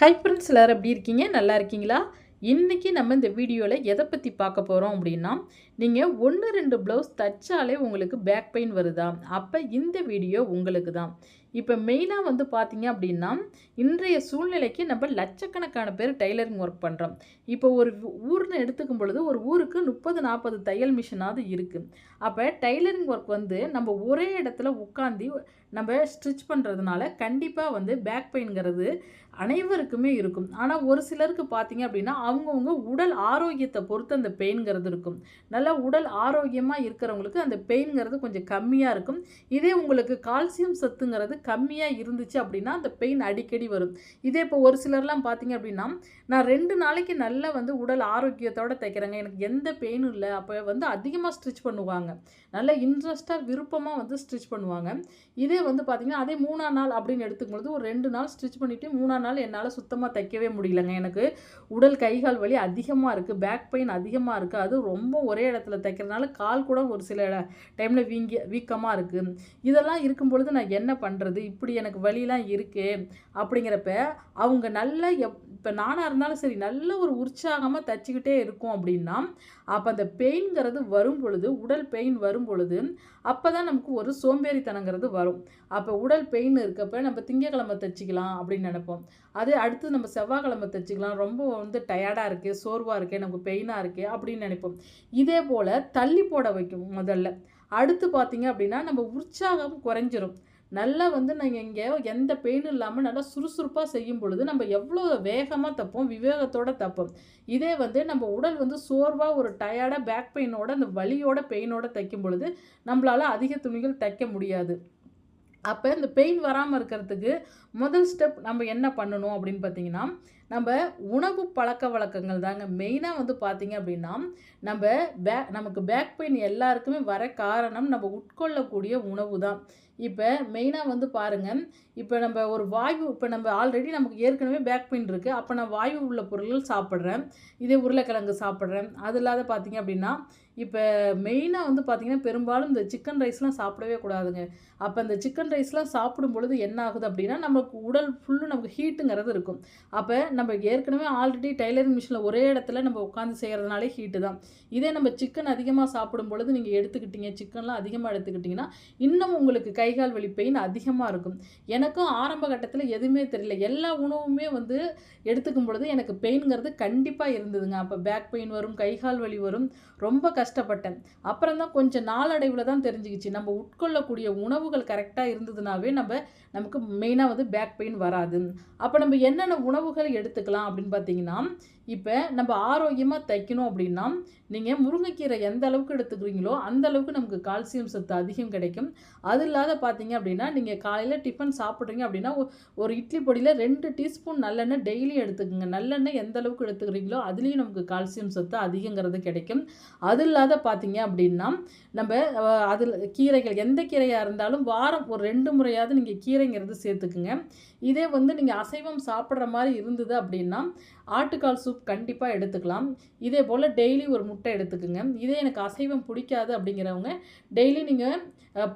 Hi friends எல்லோரும் எப்படி இருக்கீங்க? நல்லா இருக்கீங்களா? இன்றைக்கி நம்ம இந்த வீடியோவில் எதை பற்றி பார்க்க போகிறோம் அப்படின்னா நீங்கள் ஒன்று ரெண்டு ப்ளவுஸ் தைச்சாலே உங்களுக்கு பேக் பெயின் வருதா? அப்போ இந்த வீடியோ உங்களுக்கு தான் இப்போ மெயினாக வந்து பார்த்தீங்க அப்படின்னா இன்றைய சூழ்நிலைக்கு நம்ம லட்சக்கணக்கான பேர் டைலரிங் ஒர்க் பண்ணுறோம் இப்போ ஒரு ஊர்னு எடுத்துக்கும் பொழுது ஒரு ஊருக்கு முப்பது நாற்பது தையல் மிஷினாவது இருக்குது அப்போ டைலரிங் ஒர்க் வந்து நம்ம ஒரே இடத்துல உட்காந்து நம்ம ஸ்டிச் பண்ணுறதுனால கண்டிப்பாக வந்து பேக் பெயின்ங்கிறது அனைவருக்குமே இருக்கும். ஆனால் ஒரு சிலருக்கு பார்த்தீங்க அப்படின்னா அவங்கவுங்க உடல் ஆரோக்கியத்தை பொறுத்து அந்த பெயின்ங்கிறது இருக்கும். நல்ல உடல் ஆரோக்கியமாக இருக்கிறவங்களுக்கு அந்த பெயின்ங்கிறது கொஞ்சம் கம்மியாக இருக்கும். இதே உங்களுக்கு கால்சியம் சத்துங்கிறது கம்மியாக இருந்துச்சு அப்படின்னா அந்த பெயின் அடிக்கடி வரும். இதே இப்போ ஒரு சிலர்லாம் பார்த்தீங்க அப்படின்னா நான் ரெண்டு நாளைக்கு நல்லா வந்து உடல் ஆரோக்கியத்தோடு தைக்கிறேங்க. எனக்கு எந்த பெயினும் இல்லை. அப்போ வந்து அதிகமாக ஸ்டிச் பண்ணுவாங்க. நல்லா இன்ட்ரெஸ்ட்டாக விருப்பமாக வந்து ஸ்டிச் பண்ணுவாங்க. இதே வந்து பார்த்திங்கன்னா அதே மூணாம் நாள் அப்படின்னு எடுத்துக்கும்போது ஒரு ரெண்டு நாள் ஸ்டிச் பண்ணிவிட்டு மூணாம் நாள் என்னால் சுத்தமாக தைக்கவே முடியலங்க. எனக்கு உடல் கைகால் வலி அதிகமாக இருக்குது பேக் பெயின் அதிகமாக இருக்குது அது ரொம்ப ஒரே இடத்துல தைக்கிறதுனால கால் கூட ஒரு சில டைமில் வீங்கி வீக்கமாக இருக்குது இதெல்லாம் இருக்கும் பொழுது நான் என்ன பண்ணுறது இப்படி எனக்கு வழிலாம் இருக்குது அப்படிங்கிறப்ப அவங்க நல்ல எப் இப்போ நானாக இருந்தாலும் சரி நல்ல ஒரு உற்சாகமாக தைச்சிக்கிட்டே இருக்கும் அப்படின்னா அப்போ அந்த பெயின்ங்கிறது வரும் பொழுது உடல் பெயின் வரும் பொழுது அப்போ தான் நமக்கு ஒரு சோம்பேறித்தனங்கிறது வரும். அப்போ உடல் பெயின் இருக்கப்ப நம்ம திங்கக்கிழமை தைச்சிக்கலாம் அப்படின்னு நினைப்போம். அதே அடுத்து நம்ம செவ்வாய்க்கிழமை தைச்சிக்கலாம். ரொம்ப வந்து டயர்டாக இருக்குது சோர்வாக இருக்குது நமக்கு பெயினாக இருக்குது அப்படின்னு நினைப்போம். இதே போல் தள்ளி போட வைக்கும் முதல்ல. அடுத்து பார்த்தீங்க அப்படின்னா நம்ம உற்சாகம் குறைஞ்சிரும். நல்லா வந்து நாங்கள் இங்கே எந்த பெயினும் இல்லாமல் நல்லா சுறுசுறுப்பாக செய்யும் பொழுது நம்ம எவ்வளோ வேகமாக தப்போம் விவேகத்தோடு தப்போம். இதே வந்து நம்ம உடல் வந்து சோர்வாக ஒரு டயர்டாக பேக் பெயினோட அந்த வலியோட பெயினோட தைக்கும் பொழுது நம்மளால் அதிக துணிகள் தைக்க முடியாது. அப்போ இந்த பெயின் வராமல் இருக்கிறதுக்கு முதல் ஸ்டெப் நம்ம என்ன பண்ணணும் அப்படின்னு பார்த்தீங்கன்னா நம்ம உணவு பழக்க வழக்கங்கள் தாங்க மெயினாக வந்து பார்த்திங்க அப்படின்னா நம்ம பே நமக்கு பேக் பெயின் எல்லாருக்குமே வர காரணம் நம்ம உட்கொள்ளக்கூடிய உணவு தான். இப்போ மெயினாக வந்து பாருங்கள் இப்போ நம்ம ஒரு வாயு இப்போ நம்ம ஆல்ரெடி நமக்கு ஏற்கனவே பேக் பெயின் இருக்குது அப்போ நான் வாயு உள்ள பொருள்கள் சாப்பிட்றேன் இதே உருளைக்கிழங்கு சாப்பிட்றேன். அது இல்லாத பார்த்திங்க அப்படின்னா இப்போ மெயினாக வந்து பார்த்திங்கன்னா பெரும்பாலும் இந்த சிக்கன் ரைஸ்லாம் சாப்பிடவே கூடாதுங்க. அப்போ இந்த சிக்கன் ரைஸ்லாம் சாப்பிடும் பொழுது என்ன ஆகுது அப்படின்னா நமக்கு உடல் ஃபுல்லு நமக்கு ஹீட்டுங்கிறது இருக்கும். அப்போ நம்ம ஏற்கனவே ஆல்ரெடி டைலரிங் மிஷினில் ஒரே இடத்துல நம்ம உட்காந்து செய்கிறதுனாலே ஹீட்டு தான். இதே நம்ம சிக்கன் அதிகமாக சாப்பிடும் பொழுது நீங்கள் எடுத்துக்கிட்டீங்க சிக்கன்லாம் அதிகமாக எடுத்துக்கிட்டிங்கன்னா இன்னும் உங்களுக்கு கைகால் வலி பெயின் அதிகமாக இருக்கும். எனக்கும் ஆரம்ப கட்டத்தில் எதுவுமே தெரியல. எல்லா உணவுமே வந்து எடுத்துக்கும் பொழுது எனக்கு பெயின்ங்கிறது கண்டிப்பாக இருந்ததுங்க. அப்போ பேக் பெயின் வரும் கைகால் வலி வரும். ரொம்ப கஷ்டம். கஷ்டப்பட்டேன். அப்புறம் தான் கொஞ்சம் நாளடைவில் தான் தெரிஞ்சுக்கிச்சு. நம்ம உட்கொள்ளக்கூடிய உணவுகள் கரெக்டாக இருந்ததுனாவே நம்ம நமக்கு மெயினாக வந்து பேக் பெயின் வராது. அப்போ நம்ம என்னென்ன உணவுகள் எடுத்துக்கலாம் அப்படின்னு பார்த்தீங்கன்னா இப்போ நம்ம ஆரோக்கியமாக தைக்கணும் அப்படின்னா நீங்கள் முருங்கைக்கீரை எந்த அளவுக்கு எடுத்துக்கிறீங்களோ அந்த அளவுக்கு நமக்கு கால்சியம் சத்து அதிகம் கிடைக்கும். அது இல்லாத பார்த்தீங்க அப்படின்னா நீங்கள் காலையில் டிஃபன் சாப்பிட்றீங்க அப்படின்னா ஒரு இட்லி பொடியில் ரெண்டு டீஸ்பூன் நல்லெண்ணெய் டெய்லி எடுத்துக்கோங்க. நல்லெண்ணெய் எந்த அளவுக்கு எடுத்துக்கிறீங்களோ அதுலேயும் நமக்கு கால்சியம் சத்து அதிகங்கிறது கிடைக்கும். அது இல்லாத பார்த்தீங்க அப்படின்னா நம்ம அதில் கீரைகள் எந்த கீரையாக இருந்தாலும் வாரம் ஒரு ரெண்டு முறையாவது நீங்கள் கீரைங்கிறது சேர்த்துக்குங்க. இதே வந்து நீங்கள் அசைவம் சாப்பிட்ற மாதிரி இருந்தது அப்படின்னா ஆட்டுக்கால் சூப் கண்டிப்பாக எடுத்துக்கலாம். இதே போல் டெய்லி ஒரு முட்டை எடுத்துக்கோங்க. இதே எனக்கு அசைவம் பிடிக்காது அப்படிங்கிறவங்க டெய்லி நீங்கள்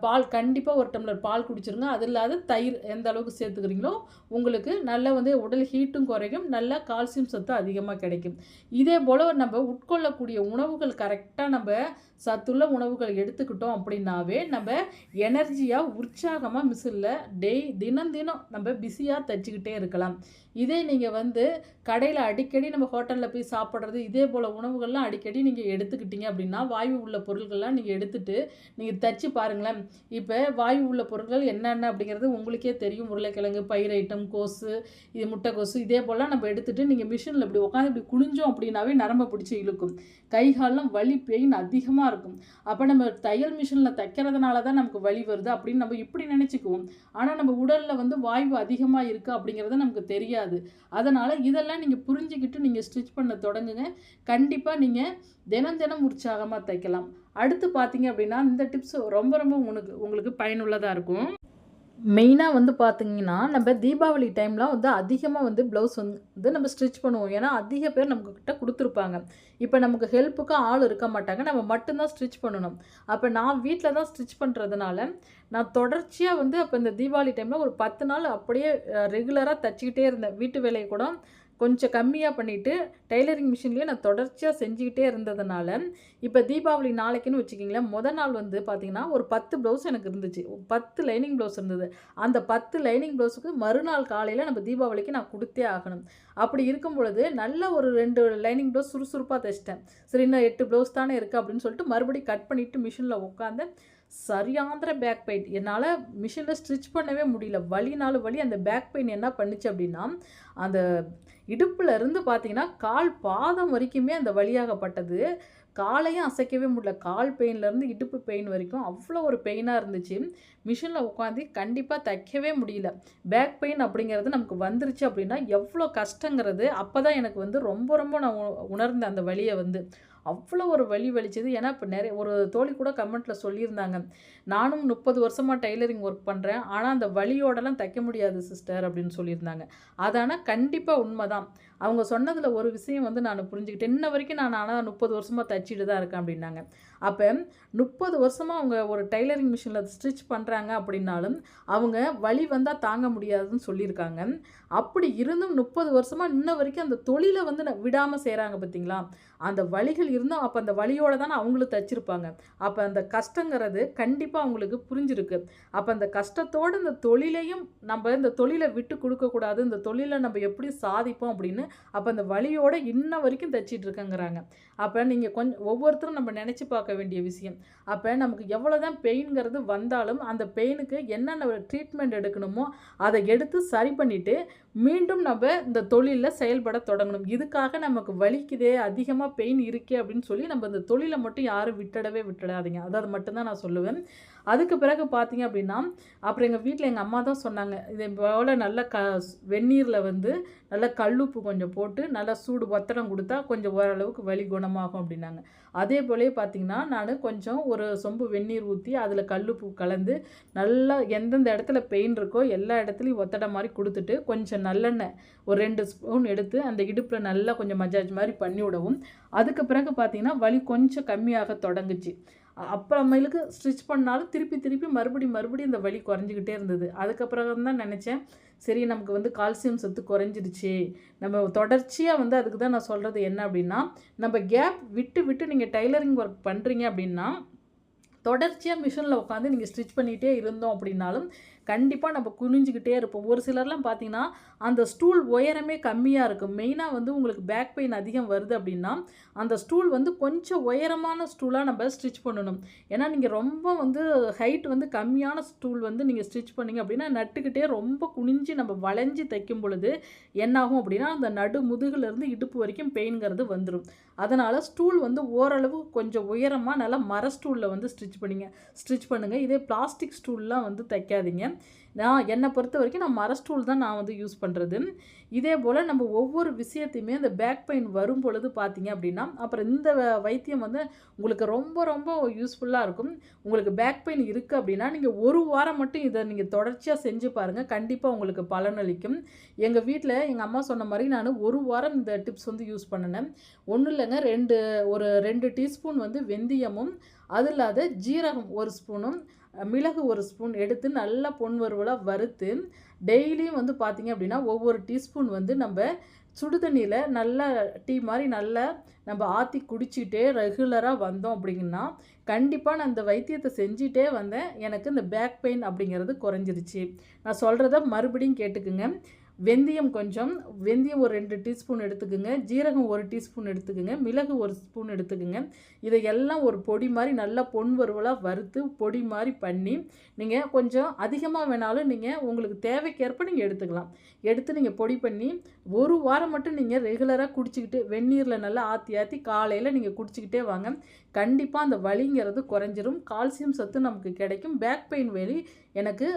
பால் கண்டிப்பாக ஒரு டம்ளர் பால் குடிச்சிருங்க. அது இல்லாத தயிர் எந்த அளவுக்கு சேர்த்துக்கிறீங்களோ உங்களுக்கு நல்ல வந்து உடல் ஹீட்டும் குறையும். நல்ல கால்சியம் சத்து அதிகமாக கிடைக்கும். இதே போல் நம்ம உட்கொள்ளக்கூடிய உணவுகள் கரெக்டாக நம்ம சத்துள்ள உணவுகள் எடுத்துக்கிட்டோம் அப்படின்னாவே நம்ம எனர்ஜியாக உற்சாகமாக மிஷினில் டெய் தினம் தினம் நம்ம பிஸியாக தைச்சிக்கிட்டே இருக்கலாம். இதே நீங்கள் வந்து கடையில் அடிக்கடி நம்ம ஹோட்டலில் போய் சாப்பிட்றது இதே போல் உணவுகள்லாம் அடிக்கடி நீங்கள் எடுத்துக்கிட்டீங்க அப்படின்னா வாயு உள்ள பொருட்கள்லாம் நீங்கள் எடுத்துகிட்டு நீங்கள் தைச்சி பாருங்களேன். இப்போ வாயு உள்ள பொருட்கள் என்னென்ன அப்படிங்கிறது உங்களுக்கே தெரியும். உருளைக்கிழங்கு பயிர் ஐட்டம் கோஸு இது முட்டைக்கோசு இதே போல் நம்ம எடுத்துகிட்டு நீங்கள் மிஷினில் இப்படி உட்காந்து இப்படி குனிஞ்சோம் அப்படின்னாவே நரம்பை பிடிச்சி இழுக்கும். கைகாலெலாம் வலி பெயின் அதிகமாக இருக்கும். அப்போ நம்ம தையல் மிஷினில் தைக்கிறதுனால தான் நமக்கு வலி வருது அப்படின்னு நம்ம இப்படி நினச்சிக்குவோம். ஆனால் நம்ம உடலில் வந்து வாய்வு அதிகமாக இருக்குது அப்படிங்கிறது நமக்கு தெரியாது. அதனால் இதெல்லாம் நீங்கள் புரிஞ்சுக்கிட்டு நீங்கள் ஸ்டிச் பண்ண தொடங்குங்க. கண்டிப்பாக நீங்கள் தினம் தினம் உற்சாகமாக தைக்கலாம். அடுத்து பார்த்தீங்க அப்படின்னா இந்த டிப்ஸ் ரொம்ப ரொம்ப உங்களுக்கு உங்களுக்கு பயனுள்ளதாக இருக்கும். மெயினாக வந்து பார்த்தீங்கன்னா, நம்ம தீபாவளி டைம்லாம் வந்து அதிகமாக வந்து ப்ளவுஸ் வந்து நம்ம ஸ்டிச் பண்ணுவோம். ஏன்னா, அதிக பேர் நம்மக்கிட்ட கொடுத்துருப்பாங்க இப்போ நமக்கு ஹெல்ப்புக்கு ஆள் இருக்க மாட்டாங்க. நம்ம மட்டும்தான் ஸ்டிச் பண்ணணும். அப்போ நான் வீட்டில் தான் ஸ்டிச் பண்ணுறதுனால நான் தொடர்ச்சியாக வந்து அப்போ இந்த தீபாவளி டைமில் ஒரு 10 நாள் அப்படியே ரெகுலராக தைச்சிக்கிட்டே இருந்தேன். வீட்டு வேலையை கூட கொஞ்சம் கம்மியாக பண்ணிவிட்டு டெய்லரிங் மிஷின்லயே நான் தொடர்ச்சியாக செஞ்சுக்கிட்டே இருந்ததுனால, இப்போ தீபாவளி நாளைக்குன்னு வச்சுக்கிங்களேன் முதல் நாள் வந்து பார்த்திங்கன்னா ஒரு 10 ப்ளவுஸ் எனக்கு இருந்துச்சு. 10 லைனிங் ப்ளவுஸ் இருந்தது. அந்த 10 லைனிங் ப்ளவுஸுக்கு மறுநாள் காலையில் நம்ம தீபாவளிக்கு நான் கொடுத்தே ஆகணும். அப்படி இருக்கும் பொழுது, நல்ல ஒரு ரெண்டு லைனிங் ப்ளவுஸ் சுறுசுறுப்பாக தைச்சிட்டேன் சரி இன்னும் எட்டு ப்ளவுஸ் தானே இருக்குது அப்படின்னு சொல்லிட்டு மறுபடியும் கட் பண்ணிவிட்டு மிஷினில் உட்காந்து சரியாந்திர பேக் பெயின். என்னால் மிஷினில் ஸ்டிச் பண்ணவே முடியல. வழினாலும் வழி அந்த பேக் பெயின் என்ன பண்ணுச்சு அப்படின்னா, அந்த இடுப்பில் இருந்து பார்த்தீங்கன்னா, கால் பாதம் வரைக்குமே அந்த வழியாகப்பட்டது காலையும் அசைக்கவே முடியல. கால் பெயின்லேருந்து இடுப்பு பெயின் வரைக்கும் அவ்வளோ ஒரு பெயினாக இருந்துச்சு. மிஷினில் உட்காந்து கண்டிப்பாக தைக்கவே முடியல. பேக் பெயின் அப்படிங்கிறது நமக்கு வந்துருச்சு அப்படின்னா, எவ்வளோ கஷ்டங்கிறது அப்போ தான் எனக்கு வந்து ரொம்ப ரொம்ப நான் உணர்ந்தேன் அந்த வழியை வந்து. அவ்வளோ ஒரு வலி வலிச்சது. ஏன்னா, இப்போ நிறைய ஒரு தோழி கூட கமெண்ட்டில் சொல்லியிருந்தாங்க. நானும் முப்பது வருஷமாக டெய்லரிங் ஒர்க் பண்ணுறேன் ஆனால் அந்த வழியோடலாம் தைக்க முடியாது சிஸ்டர் அப்படின்னு சொல்லியிருந்தாங்க. அதனால் கண்டிப்பாக உண்மை தான் அவங்க சொன்னதில் ஒரு விஷயம் வந்து நான் புரிஞ்சுக்கிட்டேன். இன்ன வரைக்கும் நான் ஆனால் முப்பது வருஷமாக தைச்சிட்டு தான் இருக்கேன் அப்படின்னாங்க. அப்போ முப்பது வருஷமாக அவங்க ஒரு டெய்லரிங் மிஷினில் ஸ்டிச் பண்ணுறாங்க அப்படின்னாலும், அவங்க வழி வந்தால் தாங்க முடியாதுன்னு சொல்லியிருக்காங்க. அப்படி இருந்தும் முப்பது வருஷமாக இன்ன வரைக்கும் அந்த தொழிலை வந்து விடாமல் செய்கிறாங்க பார்த்தீங்களா? அந்த வழிகள் இருந்தும் அப்போ அந்த வழியோடு தானே அவங்களும் தச்சிருப்பாங்க. அப்போ அந்த கஷ்டங்கிறது கண்டிப்பாக கண்டிப்பாக அவங்களுக்கு புரிஞ்சிருக்கு. அப்போ அந்த கஷ்டத்தோடு இந்த தொழிலையும் நம்ம இந்த தொழிலை விட்டு கொடுக்கக்கூடாது இந்த தொழிலை நம்ம எப்படி சாதிப்போம் அப்படின்னு, அப்போ அந்த வலியோட இன்ன வரைக்கும் தைச்சிட்டு இருக்கங்கிறாங்க அப்போ நீங்கள் கொஞ்சம் ஒவ்வொருத்தரும் நம்ம நினச்சி பார்க்க வேண்டிய விஷயம். அப்போ நமக்கு எவ்வளோ தான் பெயின்ங்கிறது வந்தாலும், அந்த பெயினுக்கு என்னென்ன ட்ரீட்மெண்ட் எடுக்கணுமோ, அதை எடுத்து சரி பண்ணிவிட்டு மீண்டும் நம்ம இந்த தொழிலில் செயல்பட தொடங்கணும். இதுக்காக நமக்கு வலிக்குதே, அதிகமாக பெயின் இருக்கே அப்படின்னு சொல்லி நம்ம இந்த தொழிலை மட்டும் யாரும் விட்டுடவே விட்டுடாதீங்க. அதை மட்டும்தான் நான் சொல்லுவேன். அதுக்கு பிறகு பார்த்தீங்க அப்படின்னா, அப்புறம் எங்கள் வீட்டில் எங்கள் அம்மா தான் சொன்னாங்க. இதை போல் நல்ல க வெந்நீரில் வந்து நல்லா கல்லுப்பு கொஞ்சம் போட்டு, நல்லா சூடு ஒத்தடம் கொடுத்தா கொஞ்சம் ஓரளவுக்கு வலி குணமாகும் அப்படின்னாங்க. அதே போலே பார்த்தீங்கன்னா, நான் கொஞ்சம் ஒரு சொம்பு வெந்நீர் ஊற்றி அதில் கல்லுப்பு கலந்து, நல்லா எந்தெந்த இடத்துல பெயின் இருக்கோ எல்லா இடத்துலையும் ஒத்தடம் மாதிரி கொடுத்துட்டு கொஞ்சம் நல்லெண்ணெய் ஒரு ரெண்டு ஸ்பூன் எடுத்து அந்த இடுப்பில் நல்லா கொஞ்சம் மஜாஜ் மாதிரி பண்ணி விடவும், அதுக்கு பிறகு பார்த்தீங்கன்னா, வலி கொஞ்சம் கம்மியாக தொடங்குச்சு. அப்புறமேலுக்கு ஸ்டிச் பண்ணாலும் திருப்பி திருப்பி மறுபடியும் மறுபடியும் இந்த வலி குறைஞ்சுக்கிட்டே இருந்தது. அதுக்கப்புறம் தான் நினச்சேன் சரி நமக்கு வந்து கால்சியம் சத்து குறைஞ்சிருச்சு. நம்ம தொடர்ச்சியாக வந்து அதுக்கு தான் நான் சொல்கிறது என்ன அப்படின்னா, நம்ம கேப் விட்டு விட்டு நீங்கள் டைலரிங் ஒர்க் பண்ணுறீங்க அப்படின்னா, தொடர்ச்சியாக மிஷினில் உட்காந்து நீங்கள் ஸ்டிச் பண்ணிகிட்டே இருந்தோம் அப்படின்னாலும், கண்டிப்பாக நம்ம குனிஞ்சிக்கிட்டே இருப்போம். ஒரு சிலர்லாம் பார்த்தீங்கன்னா, அந்த ஸ்டூல் உயரமே கம்மியாக இருக்கும். மெயினாக வந்து உங்களுக்கு பேக் பெயின் அதிகம் வருது அப்படின்னா, அந்த ஸ்டூல் வந்து கொஞ்சம் உயரமான ஸ்டூலாக நம்ம ஸ்டிச் பண்ணணும். ஏன்னா, நீங்கள் ரொம்ப வந்து ஹைட் வந்து கம்மியான ஸ்டூல் வந்து நீங்கள் ஸ்டிச் பண்ணீங்க அப்படின்னா, நட்டுக்கிட்டே ரொம்ப குனிஞ்சு நம்ம வளைஞ்சி தைக்கும் பொழுது என்னாகும் அப்படின்னா, அந்த நடு முதுகுலேருந்து இடுப்பு வரைக்கும் பெயின்ங்கிறது வந்துடும் அதனால் ஸ்டூல் வந்து ஓரளவு கொஞ்சம் உயரமாக நல்லா மர ஸ்டூலில் வந்து ஸ்டிச் பண்ணீங்க ஸ்டிச் பண்ணுங்க. இதே பிளாஸ்டிக் ஸ்டூல்லாம் வந்து தைக்காதீங்க. நான் என்னை பொறுத்த வரைக்கும் நான் மர ஸ்டூல் தான் நான் வந்து யூஸ் பண்ணுறது இதே போல் நம்ம ஒவ்வொரு விஷயத்தையுமே அந்த பேக் பெயின் வரும் பொழுது பார்த்தீங்க அப்படின்னா, அப்புறம் இந்த வைத்தியம் வந்து உங்களுக்கு ரொம்ப ரொம்ப யூஸ்ஃபுல்லாக இருக்கும். உங்களுக்கு பேக் பெயின் இருக்குது அப்படின்னா, நீங்கள் ஒரு வாரம் மட்டும் இதை நீங்கள் தொடர்ச்சியாக செஞ்சு பாருங்கள் கண்டிப்பாக உங்களுக்கு பலனளிக்கும். எங்கள் வீட்டில் எங்கள் அம்மா சொன்ன மாதிரி நான் ஒரு வாரம் இந்த டிப்ஸ் வந்து யூஸ் பண்ணினேன் ஒன்றும் இல்லைங்க ரெண்டு ஒரு ரெண்டு டீஸ்பூன் வந்து வெந்தயமும், அது இல்லாத ஜீரகம் ஒரு ஸ்பூனும், மிளகு ஒரு ஸ்பூன் எடுத்து நல்லா பொன் வறுவலாக வறுத்து, டெய்லியும் வந்து பார்த்திங்க அப்படின்னா, ஒவ்வொரு டீஸ்பூன் வந்து நம்ம சுடுதண்ணியில் நல்லா டீ மாதிரி நல்லா நம்ம ஆற்றி குடிச்சிட்டே ரெகுலராக வந்தோம் அப்படிங்கன்னா, கண்டிப்பாக நான் இந்த வைத்தியத்தை செஞ்சிட்டே வந்தேன். எனக்கு இந்த பேக் பெயின் அப்படிங்கிறது குறைஞ்சிருச்சு. நான் சொல்கிறத மறுபடியும் கேட்டுக்குங்க. வெந்தயம் கொஞ்சம் வெந்தயம் ஒரு ரெண்டு டீஸ்பூன் எடுத்துக்கோங்க ஜீரகம் ஒரு டீஸ்பூன் எடுத்துக்கோங்க மிளகு ஒரு ஸ்பூன் எடுத்துக்கோங்க இதையெல்லாம் எல்லாம் ஒரு பொடி மாதிரி நல்லா பொன் வருவலாக வறுத்து, பொடி மாதிரி பண்ணி, நீங்கள் கொஞ்சம் அதிகமாக வேணாலும் நீங்கள் உங்களுக்கு தேவைக்கேற்ப நீங்கள் எடுத்துக்கலாம். எடுத்து நீங்கள் பொடி பண்ணி, ஒரு வாரம் மட்டும் நீங்கள் ரெகுலராக குடிச்சிக்கிட்டு வெந்நீரில் நல்லா ஆற்றி ஆற்றி காலையில் நீங்கள் குடிச்சிக்கிட்டே வாங்க. கண்டிப்பாக அந்த வலிங்கிறது குறைஞ்சிரும். கால்சியம் சத்து நமக்கு கிடைக்கும். பேக் பெயின் வலி எனக்கு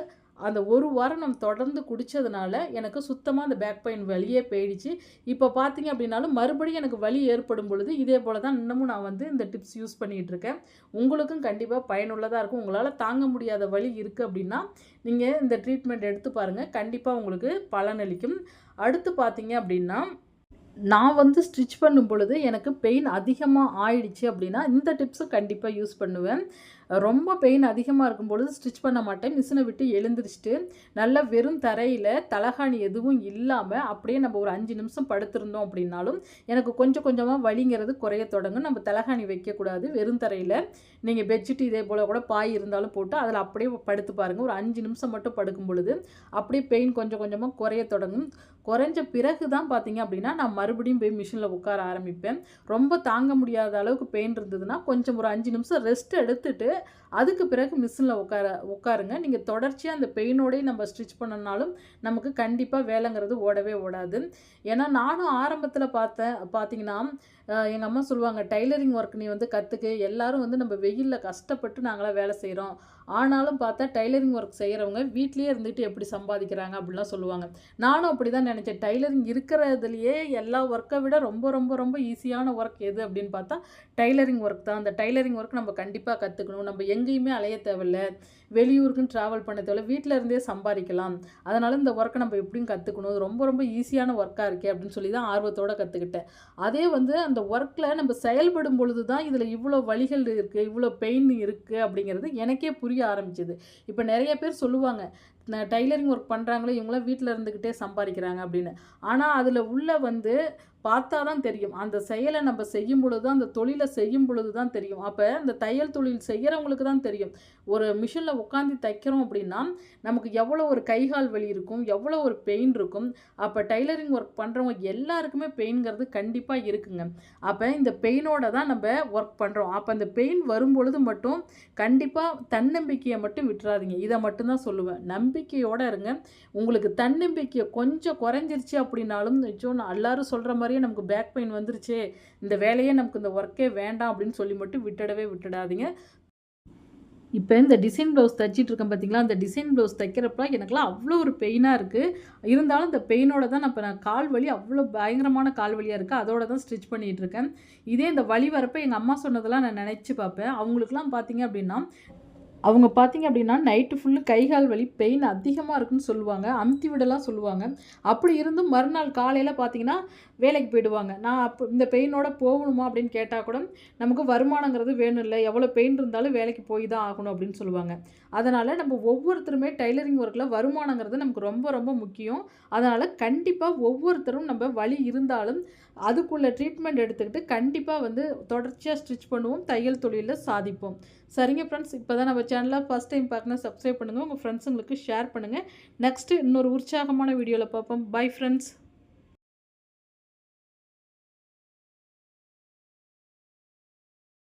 அந்த ஒரு வாரம் நம்ம தொடர்ந்து குடித்ததுனால எனக்கு சுத்தமாக அந்த பேக் பெயின் வலியே போயிடுச்சு. இப்போ பார்த்தீங்க அப்படின்னாலும் மறுபடியும் எனக்கு வலி ஏற்படும் பொழுது இதே போல் தான் இன்னமும் நான் வந்து இந்த டிப்ஸ் யூஸ் பண்ணிகிட்டு இருக்கேன். உங்களுக்கும் கண்டிப்பாக பயனுள்ளதாக இருக்கும். உங்களால் தாங்க முடியாத வலி இருக்குது அப்படின்னா நீங்கள் இந்த ட்ரீட்மெண்ட் எடுத்து பாருங்கள் கண்டிப்பாக உங்களுக்கு பலனளிக்கும் அடுத்து பார்த்தீங்க அப்படின்னா நான் வந்து ஸ்டிச் பண்ணும் பொழுது எனக்கு பெயின் அதிகமாக ஆயிடுச்சு அப்படின்னா இந்த டிப்ஸும் கண்டிப்பாக யூஸ் பண்ணுவேன். ரொம்ப பெயின் அதிகமாக இருக்கும் பொழுது ஸ்டிச் பண்ண மாட்டேன். மிஷினை விட்டு எழுந்திரிச்சிட்டு நல்லா வெறும் தரையில் தலகாணி எதுவும் இல்லாமல் அப்படியே நம்ம ஒரு அஞ்சு நிமிஷம் படுத்திருந்தோம் அப்படின்னாலும் எனக்கு கொஞ்சம் கொஞ்சமாக வலிங்கிறது குறைய தொடங்கும். நம்ம தலகாணி வைக்கக்கூடாது வெறும் தரையில் நீங்கள் பெட்ஷீட் இதே போல் கூட பாய் இருந்தாலும் போட்டு அதில் அப்படியே படுத்து பாருங்கள் ஒரு அஞ்சு நிமிஷம் மட்டும் படுக்கும் பொழுது அப்படியே பெயின் கொஞ்சம் கொஞ்சமாக குறைய தொடங்கும். குறைஞ்ச பிறகு தான் பார்த்தீங்க அப்படின்னா நான் மறுபடியும் போய் மிஷினில் உட்கார ஆரம்பிப்பேன். ரொம்ப தாங்க முடியாத அளவுக்கு பெயின் இருந்ததுன்னா கொஞ்சம் ஒரு அஞ்சு நிமிஷம் ரெஸ்ட் எடுத்துட்டு அதுக்கு பிறகு மிஷினில் உட்கார உட்காருங்க. நீங்கள் தொடர்ச்சியாக அந்த பெயினோடய நம்ம ஸ்டிச் பண்ணனாலும் நமக்கு கண்டிப்பாக வேலைங்கிறது ஓடவே ஓடாது. ஏன்னா நானும் ஆரம்பத்தில் பார்த்தேன் பார்த்தீங்கன்னா எங்கள் அம்மா சொல்லுவாங்க டைலரிங் ஒர்க் நீ வந்து கற்றுக்கு எல்லாரும் வந்து நம்ம வெயிலில் கஷ்டப்பட்டு நாங்களாம் வேலை செய்கிறோம் ஆனாலும் பார்த்தா டைலரிங் ஒர்க் செய்கிறவங்க வீட்லேயே இருந்துட்டு எப்படி சம்பாதிக்கிறாங்க? அப்படிலாம் சொல்லுவாங்க. நானும் அப்படி தான் நினச்சேன். டைலரிங் இருக்கிறதுலையே எல்லா ஒர்க்கை விட ரொம்ப ரொம்ப ரொம்ப ஈஸியான ஒர்க் எது அப்படின்னு பார்த்தா டைலரிங் ஒர்க் தான். அந்த டைலரிங் ஒர்க் நம்ம கண்டிப்பாக கற்றுக்கணும் நம்ம எங்கேயுமே அலைய தேவையில்ல. வெளியூருக்குன்னு ட்ராவல் பண்ண தேவையில்ல வீட்டில் இருந்தே சம்பாதிக்கலாம். அதனால் இந்த ஒர்க்கை நம்ம எப்படியும் கற்றுக்கணும் ரொம்ப ரொம்ப ஈஸியான ஒர்க்காக இருக்கே அப்படின்னு சொல்லி தான் ஆர்வத்தோடு கற்றுக்கிட்டேன் அதே வந்து அந்த ஒர்க்கில் நம்ம செயல்படும் பொழுது தான் இதில் இவ்வளோ வழிகள் இருக்குது இவ்வளோ பெயின் இருக்குது அப்படிங்கிறது எனக்கே புரிய ஆரம்பிச்சிது. இப்போ நிறைய பேர் சொல்லுவாங்க டைலரிங் ஒர்க் பண்ணுறாங்களே இவங்களாம் வீட்டில் இருந்துக்கிட்டே சம்பாதிக்கிறாங்க அப்படின்னு. ஆனால் அதில் உள்ள வந்து பார்த்தா தான் தெரியும். அந்த செயலை நம்ம செய்யும் பொழுது தான் அந்த தொழிலை செய்யும் பொழுது தான் தெரியும். அப்போ இந்த தையல் தொழில் செய்கிறவங்களுக்கு தான் தெரியும். ஒரு மிஷினில் உட்காந்து தைக்கிறோம் அப்படின்னா நமக்கு எவ்வளோ ஒரு கைகால் வலி இருக்கும் எவ்வளோ ஒரு பெயின் இருக்கும். அப்போ டைலரிங் ஒர்க் பண்ணுறவங்க எல்லாருக்குமே பெயின்ங்கிறது கண்டிப்பாக இருக்குங்க. அப்போ இந்த பெயினோட தான் நம்ம ஒர்க் பண்ணுறோம் அப்போ அந்த பெயின் வரும் பொழுது மட்டும் கண்டிப்பாக தன்னம்பிக்கையை மட்டும் விட்டுறாதீங்க. இதை மட்டும்தான் சொல்லுவேன். நம்பிக்கையோடு இருங்க. உங்களுக்கு தன்னம்பிக்கையை கொஞ்சம் குறைஞ்சிருச்சு அப்படின்னாலும் நிச்சயம் எல்லாரும் சொல்கிற மாதிரி மாதிரியே நமக்கு பேக் பெயின் வந்துருச்சு இந்த வேலையே நமக்கு இந்த ஒர்க்கே வேண்டாம் அப்படின்னு சொல்லி மட்டும் விட்டுடவே விட்டுடாதீங்க. இப்போ இந்த டிசைன் ப்ளவுஸ் தைச்சிட்டு இருக்கேன் பார்த்தீங்களா அந்த டிசைன் ப்ளவுஸ் தைக்கிறப்பெல்லாம் எனக்குலாம் அவ்வளோ ஒரு பெயினாக இருக்குது இருந்தாலும் இந்த பெயினோட தான் நான் இப்போ நான் கால் வலி அவ்வளோ பயங்கரமான கால் வலியாக இருக்குது அதோட தான் ஸ்டிச் பண்ணிகிட்டு இருக்கேன். இதே இந்த வழி வரப்போ எங்கள் அம்மா சொன்னதெல்லாம் நான் நினச்சி பார்ப்பேன். அவங்களுக்குலாம் பார்த்தீங்க அப்படின்னா அவங்க பார்த்தீங்க அப்படின்னா நைட்டு ஃபுல்லு கை கால் வலி பெயின் அதிகமாக இருக்குன்னு சொல்லுவாங்க. அமுத்தி விடலாம் சொல்லுவாங்க. அப்படி இருந்தும் மறுநாள் காலையில் பார்த்தீங்கன்னா வேலைக்கு போயிடுவாங்க. நான் அப்போ இந்த பெயினோட போகணுமா அப்படின்னு கேட்டால் கூட நமக்கு வருமானங்கிறது வேணும் இல்லை எவ்வளோ பெயின் இருந்தாலும் வேலைக்கு போய் தான் ஆகணும் அப்படின்னு சொல்லுவாங்க. அதனால் நம்ம ஒவ்வொருத்தருமே டைலரிங் ஒர்க்கில் வருமானங்கிறது நமக்கு ரொம்ப ரொம்ப முக்கியம். அதனால் கண்டிப்பாக ஒவ்வொருத்தரும் நம்ம வழி இருந்தாலும் அதுக்குள்ள ட்ரீட்மெண்ட் எடுத்துக்கிட்டு கண்டிப்பாக வந்து தொடர்ச்சியாக ஸ்டிச் பண்ணுவோம். தையல் தொழிலில் சாதிப்போம். சரிங்க ஃப்ரெண்ட்ஸ் இப்போ தான் நம்ம சேனலாக ஃபஸ்ட் டைம் பார்க்கணும் சப்ஸ்கிரைப் பண்ணுங்கள் உங்கள் ஃப்ரெண்ட்ஸுங்களுக்கு ஷேர் பண்ணுங்கள் நெக்ஸ்ட்டு இன்னொரு உற்சாகமான வீடியோவில் பார்ப்போம். Bye friends